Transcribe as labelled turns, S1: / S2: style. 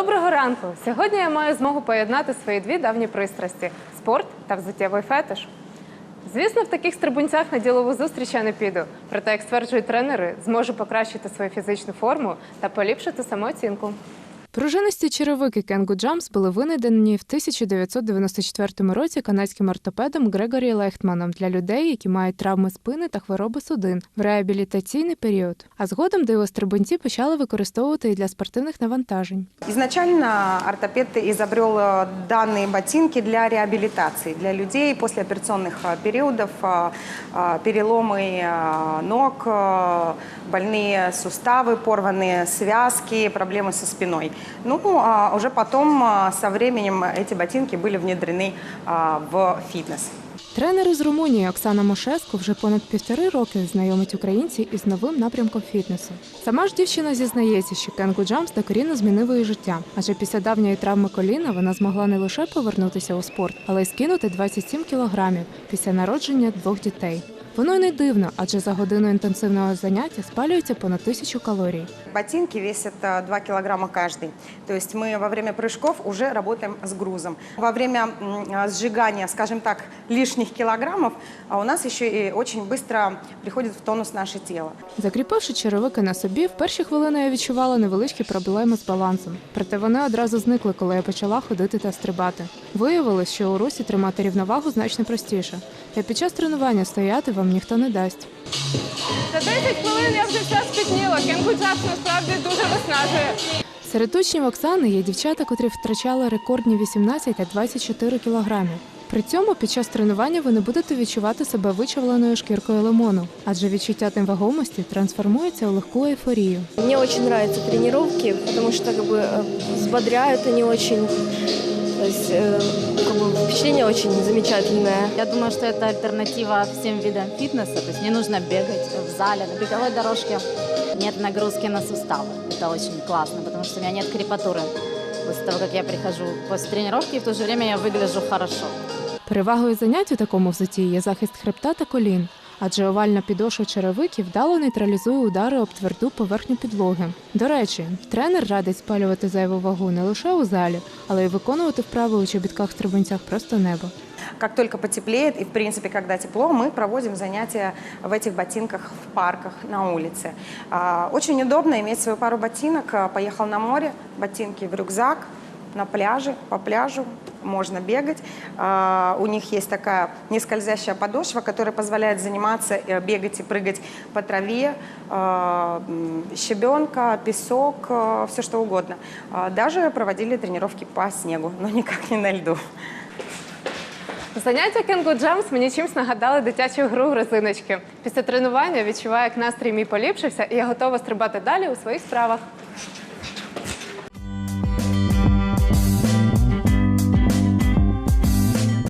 S1: Доброго ранку! Сьогодні я маю змогу поєднати свої дві давні пристрасті спорт та взуттєвий фетиш. Звісно, в таких стрибунцях на ділову зустріч я не піду. Проте, як стверджують тренери, зможу покращити свою фізичну форму та поліпшити самооцінку. Пружинисті черевики Кенгу Джамс були винайдені в 1994 році канадським ортопедом Грегорі Лехтманом для людей, які мають травми спини та хвороби судин в реабілітаційний період. А згодом диострибунці почали використовувати і для спортивних навантажень.
S2: Изначально ортопед изобрел э, данные ботинки для реабилитации, для людей после операционных э, периодов, э, э, переломы э, ног, э, больные суставы, порванные связки, проблемы со спиной. Ну, а уже потом э, со временем эти ботинки были внедрены э, в фитнес.
S1: Тренер із Румунії Оксана Мошеско вже понад півтори роки знайомить українців із новим напрямком фітнесу. Сама ж дівчина зізнається, що Кенгу Джамс докорінно змінив її життя, адже після давньої травми коліна вона змогла не лише повернутися у спорт, але й скинути 27 кілограмів після народження двох дітей. Воно й не дивно, адже за годину інтенсивного заняття спалюється понад тисячу калорій.
S2: Ботинки весят э, 2 килограмма каждый. То есть мы во время прыжков уже работаем с грузом. Во время м, э, сжигания, скажем так, лишних килограммов, а у нас еще и очень быстро приходит в тонус наше тело.
S1: Закріпивши черевики на собі, в перші хвилини я відчувала невеличкі проблеми з балансом. Проте вони одразу зникли, коли я почала ходити та стрибати. Виявилось, що у русі тримати рівновагу значно простіше. Та під час тренування стояти вам ніхто не дасть. За 10 хвилин я вже вся спітніла. Кенгу Джакс насправді дуже виснажує. Серед учнів Оксани є дівчата, котрі втрачали рекордні 18 та 24 кілограмів. При цьому під час тренування ви не будете відчувати себе вичавленою шкіркою лимону, адже відчуття невагомості трансформується у легку ейфорію.
S3: Мне очень нравятся тренировки, потому что как бы э, взбодряют они очень. То есть э, как бы впечатление очень замечательное.
S4: Я думаю, что это альтернатива всем видам фитнеса. То есть не нужно бегать в зале, на беговой дорожке. Нет нагрузки на суставы. Это очень классно, потому что у меня нет крепатуры. После того, как я прихожу после тренировки, в то же время я выгляжу хорошо.
S1: Перевагою занять у такому взутті є захист хребта та колін, адже овальна підошва черевиків вдало нейтралізує удари об тверду поверхню підлоги. До речі, тренер радить спалювати зайву вагу не лише у залі, але й виконувати вправи у чобітках стрибунцях просто небо.
S2: Как только потеплеет, и в принципе, когда тепло, мы проводим занятия в этих ботинках в парках, на улице. Очень удобно иметь свою пару ботинок. Поехал на море, ботинки в рюкзак, на пляже, по пляжу можно бегать. У них есть такая нескользящая подошва, которая позволяет заниматься, э, бегать и прыгать по траве, щебенка, песок, все что угодно. Даже проводили тренировки по снегу, но никак не на льду.
S1: Заняття Кенгу Джамс мені чимсь нагадали дитячу гру в резиночки. Після тренування відчуваю, як настрій мій поліпшився, і я готова стрибати далі у своїх справах.